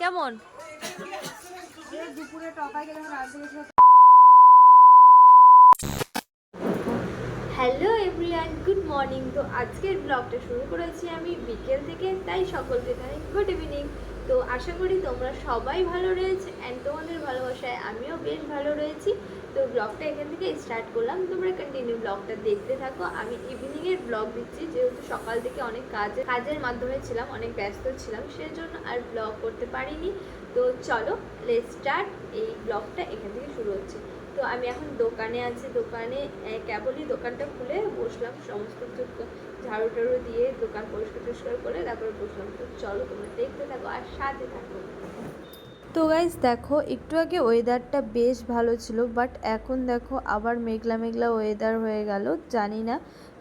কেমন? দুপুরে hello everyone, good morning. তো আজকের ব্লগটা শুরু করেছি আমি বিকেল থেকে, তাই সকলকে জানাই গুড ইভিনিং। তো আশা করি তোমরা সবাই ভালো রয়েছে অ্যান্ড তোমাদের ভালোবাসায় আমিও বেশ ভালো রয়েছি। তো ব্লগটা এখান থেকে স্টার্ট করলাম। তোমরা কন্টিনিউ ব্লগটা দেখতে থাকো। আমি ইভিনিংয়ের ব্লগ দিচ্ছি, যেহেতু সকাল থেকে অনেক কাজ, কাজের মাধ্যমে ছিলাম, অনেক ব্যস্ত ছিলাম, সেজন্য আর ব্লগ করতে পারিনি। তো চলো লেট স্টার্ট এই ব্লগটা এখান থেকে শুরু হচ্ছে। তো আমি এখন দোকানে আছি। দোকানে কেবলই দোকানটা খুলে বসলাম। সমস্ত কিছু ঝাড়ু টাড়ু দিয়ে দোকান পরিষ্কার করে তারপরে বসলাম তো চলো তোমরা দেখতে থাকো আর সাথে থাকো। তো গাইজ দেখো, একটু আগে ওয়েদারটা বেশ ভালো ছিল বাট এখন দেখো আবার মেঘলা মেঘলা ওয়েদার হয়ে গেল, জানি না,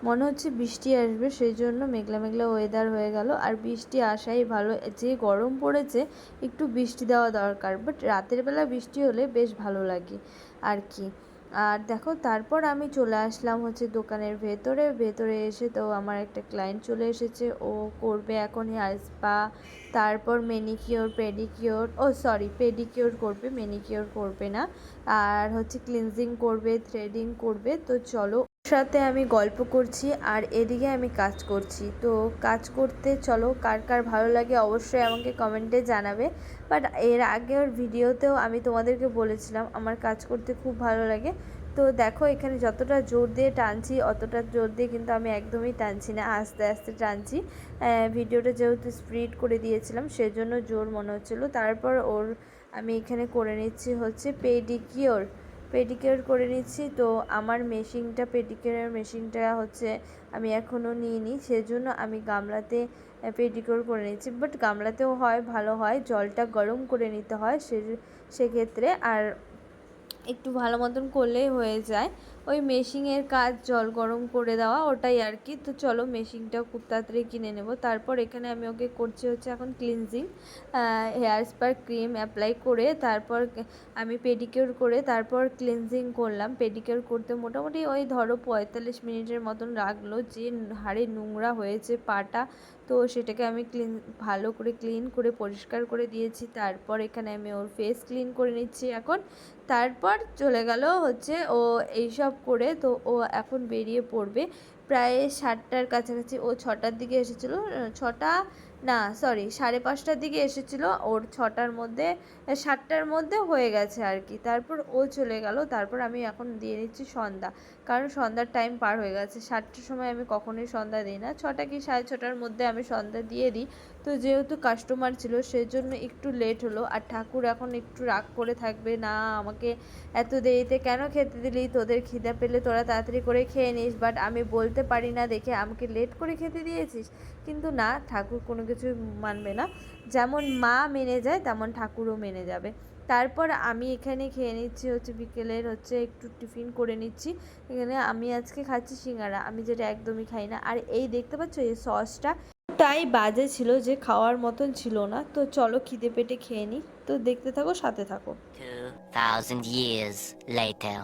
মনে হচ্ছে বৃষ্টি আসবে, সেই জন্য মেঘলা মেঘলা ওয়েদার হয়ে গেল, আর বৃষ্টি আসাই ভালো, যে গরম পড়েছে, একটু বৃষ্টি দেওয়া দরকার বাট রাতের বেলা বৃষ্টি হলে বেশ ভালো লাগে, আর কি। আর দেখো, তারপর আমি চলে আসলাম হচ্ছে দোকানের ভেতরে। ভেতরে এসে তো আমার একটা ক্লায়েন্ট চলে এসেছে। ও করবে এখন হেয়ার স্পা তারপর মেনিকিওর পেডিকিওর ও সরি পেডিকিওর করবে মেনিকিওর করবে না। আর হচ্ছে ক্লিনজিং করবে থ্রেডিং করবে। তো চলো সাথে আমি গল্প করছি আর এদিকে আমি কাজ করছি। তো কাজ করতে চলো, কার কার ভালো লাগে অবশ্যই আমাকে কমেন্টে জানাবে। বাট এর আগের ভিডিওতেও আমি তোমাদেরকে বলেছিলাম, আমার কাজ করতে খুব ভালো লাগে। তো দেখো, এখানে যতটা জোর দিয়ে টানছি, অতটা জোর দিয়ে কিন্তু আমি একদমই টানছি না, আস্তে আস্তে টানছি। ভিডিওটা যেহেতু স্প্রিড করে দিয়েছিলাম, সেজন্য জোর মনে হচ্ছিল। তারপর ওর আমি এখানে করে নিচ্ছি হচ্ছে পেডিকিওর পেডিকিওর করে নিচ্ছি। তো আমার মেশিনটা পেডিকিওরের মেশিনটা হচ্ছে আমি এখনও নিইনি। সেজন্য আমি গামলাতে পেডিকিওর করে নিচ্ছি। বাট গামলাতেও হয়, ভালো হয়। জলটা গরম করে নিতে হয় সে, সেক্ষেত্রে। আর একটু ভালো মতন করলেই হয়ে যায়। ওই মেশিনের কাজ জল গরম করে দেওয়া, ওটাই আর কি। তো চলো মেশিনটাও খুব তাড়াতাড়ি কিনে নেব। তারপর এখানে আমি ওকে করছি হচ্ছে এখন cleansing hair spa cream apply করে তারপর আমি পেডিকিওর করে তারপর ক্লিনজিং করলাম। পেডিকিওর করতে মোটামুটি ওই ধরো পঁয়তাল্লিশ মিনিটের মতন লাগল যে হাড়ে নোংরা হয়েছে পাটা। তো সেটাকে আমি ক্লিন ভালো করে ক্লিন করে পরিষ্কার করে দিয়েছি। তারপর এখানে আমি ওর ফেস ক্লিন করে নিচ্ছি এখন। তারপর চলে গেল হচ্ছে ও এইসব করে তো ও এখন বেরিয়ে পড়বে। প্রায় সাতটার কাছাকাছি ও ছটার দিকে এসেছিল। ছটা না সরি সাড়ে পাঁচটার দিকে এসেছিল। ওর ছটার মধ্যে, সাতটার মধ্যে হয়ে গেছে আর কি। তারপর ও চলে গেল। তারপর আমি এখন দিয়ে নিচ্ছি সন্ধ্যা। কারণ সন্ধ্যার টাইম পার হয়ে গেছে। সাতটার সময় আমি কখনোই সন্ধ্যা দিই না। ছটা কি সাড়ে ছটার মধ্যে আমি সন্ধ্যা দিয়ে দিই। তো যেহেতু কাস্টমার ছিল, সেজন্য একটু লেট হলো। আর ঠাকুর এখন একটু রাগ করে থাকবে, না, আমাকে এত দেরিতে কেন খেতে দিলি? তোদের খিদা পেলে তোরা তাড়াতাড়ি করে খেয়ে নিস। বাট আমি বলতে পারি না দেখে, আমাকে লেট করে খেতে দিয়েছিস? কিন্তু না, ঠাকুর কোনো কিছু মানবে না। যেমন মা মেনে যায় তেমন ঠাকুরও মেনে যাবে। তারপর আমি এখানে খেয়ে নিচ্ছি হচ্ছে বিকেলের হচ্ছে একটু টিফিন করে নিচ্ছি। এখানে আমি আজকে খাচ্ছি সিঙ্গারা আমি যেটা একদমই খাই না। আর এই দেখতে পাচ্ছ এই সসটা তাই বাজে ছিল যে খাওয়ার মতন ছিল না। তো চলো খিদে পেটে খেয়ে নিই। তো দেখতে থাকো সাথে থাকো। 2,000 years later.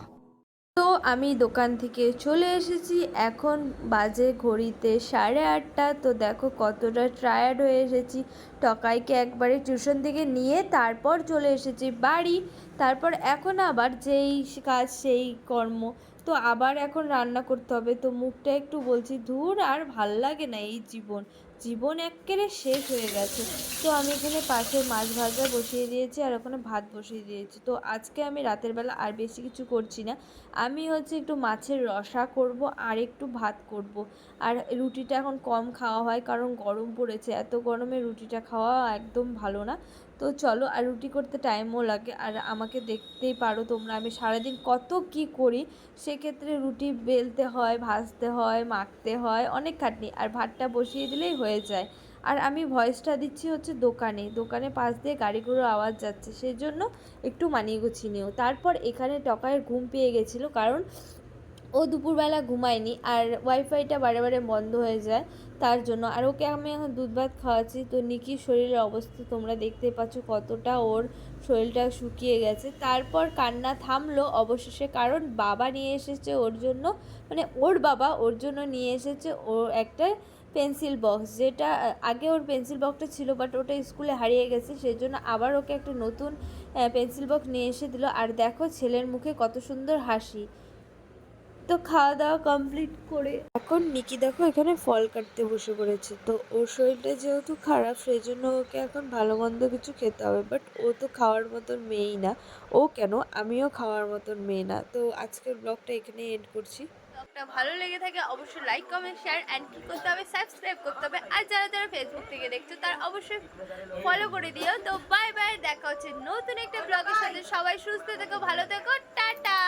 আমি দোকান থেকে চলে এসেছি। এখন বাজে ঘড়িতে সাড়ে আটটা। তো দেখো কতটা টায়ার্ড হয়ে এসেছি। টকাইকে একবারে টিউশন থেকে নিয়ে তারপর চলে এসেছি বাড়ি। তারপর এখন আবার যেই কাজ, সেই কর্ম। তো আবার এখন রান্না করতে হবে। তো মুখটা একটু বলছি, ধুর আর ভালো লাগে না এই জীবন। জীবন এক্কেরে শেষ হয়ে গেছে। তো আমি এখানে পাশে মাছ ভাজা বসিয়ে দিয়েছি আর ওখানে ভাত বসিয়ে দিয়েছি। তো আজকে আমি রাতের বেলা আর বেশি কিছু করছি না। আমি হচ্ছে একটু মাছের রসা করব আর একটু ভাত করব। আর রুটিটা এখন কম খাওয়া হয় কারণ গরম পড়েছে। এত গরমে রুটিটা খাওয়া একদম ভালো না। তো চলো আর রুটি করতে টাইমও লাগে। আর আমাকে দেখতেই পারো তোমরা, আমি সারাদিন কত কি করি, সেক্ষেত্রে রুটি বেলতে হয়, ভাজতে হয়, মাখতে হয়, অনেক খাটনি, আর ভাতটা বসিয়ে দিলেই হয়ে যায়। আর আমি ভয়েসটা দিচ্ছি হচ্ছে দোকানে। দোকানে পাশ দিয়ে গাড়িগুলোর আওয়াজ যাচ্ছে সেই জন্য একটু মানিয়ে গুছিয়ে নিও। তারপর এখানে টকায়ের ঘুম পেয়ে গেছিল, কারণ ও দুপুরবেলা ঘুমায়নি আর ওয়াইফাইটা বারে বারে বন্ধ হয়ে যায়, তার জন্য। আর ওকে আমি এখন দুধ ভাত খাওয়াচ্ছি। তো নিকির শরীরের অবস্থা তোমরা দেখতে পাচ্ছ কতটা ওর শরীরটা শুকিয়ে গেছে। তারপর কান্না থামলো অবশেষে, কারণ বাবা নিয়ে এসেছে ওর জন্য মানে ওর বাবা ওর জন্য নিয়ে এসেছে ও একটা পেন্সিল বক্স যেটা, আগে ওর পেন্সিল বক্সটা ছিল বাট ওটা স্কুলে হারিয়ে গেছে সেই জন্য আবার ওকে একটা নতুন পেন্সিল বক্স নিয়ে এসে দিল। আর দেখো ছেলের মুখে কত সুন্দর হাসি। তো খাওয়া দাওয়া কমপ্লিট করে এখন নিকি দেখো এখানে ফল কাটতে বসে পড়েছে। তো ওর শরীরটা যেহেতু খারাপ সেই জন্য ওকে এখন ভালো মন্দ কিছু খেতে হবে। বাট ও তো খাওয়ার মতন মেয়েই না। ও কেন? আমিও খাওয়ার মতন মেয়ে না। তো আজকের ব্লগটা এখানে এন্ড করছি। ব্লগটা ভালো লেগে থাকে অবশ্যই লাইক কমেন্ট শেয়ার অ্যান্ড কি করতে হবে? সাবস্ক্রাইব করতে হবে। আর যারা যারা ফেসবুক থেকে দেখছ, তারা অবশ্যই ফলো করে দিও। তো বাই বাই দেখা হচ্ছে নতুন একটা ব্লগের সাথে। সবাই সুস্থ থেকো, ভালো থেকো। টাটা!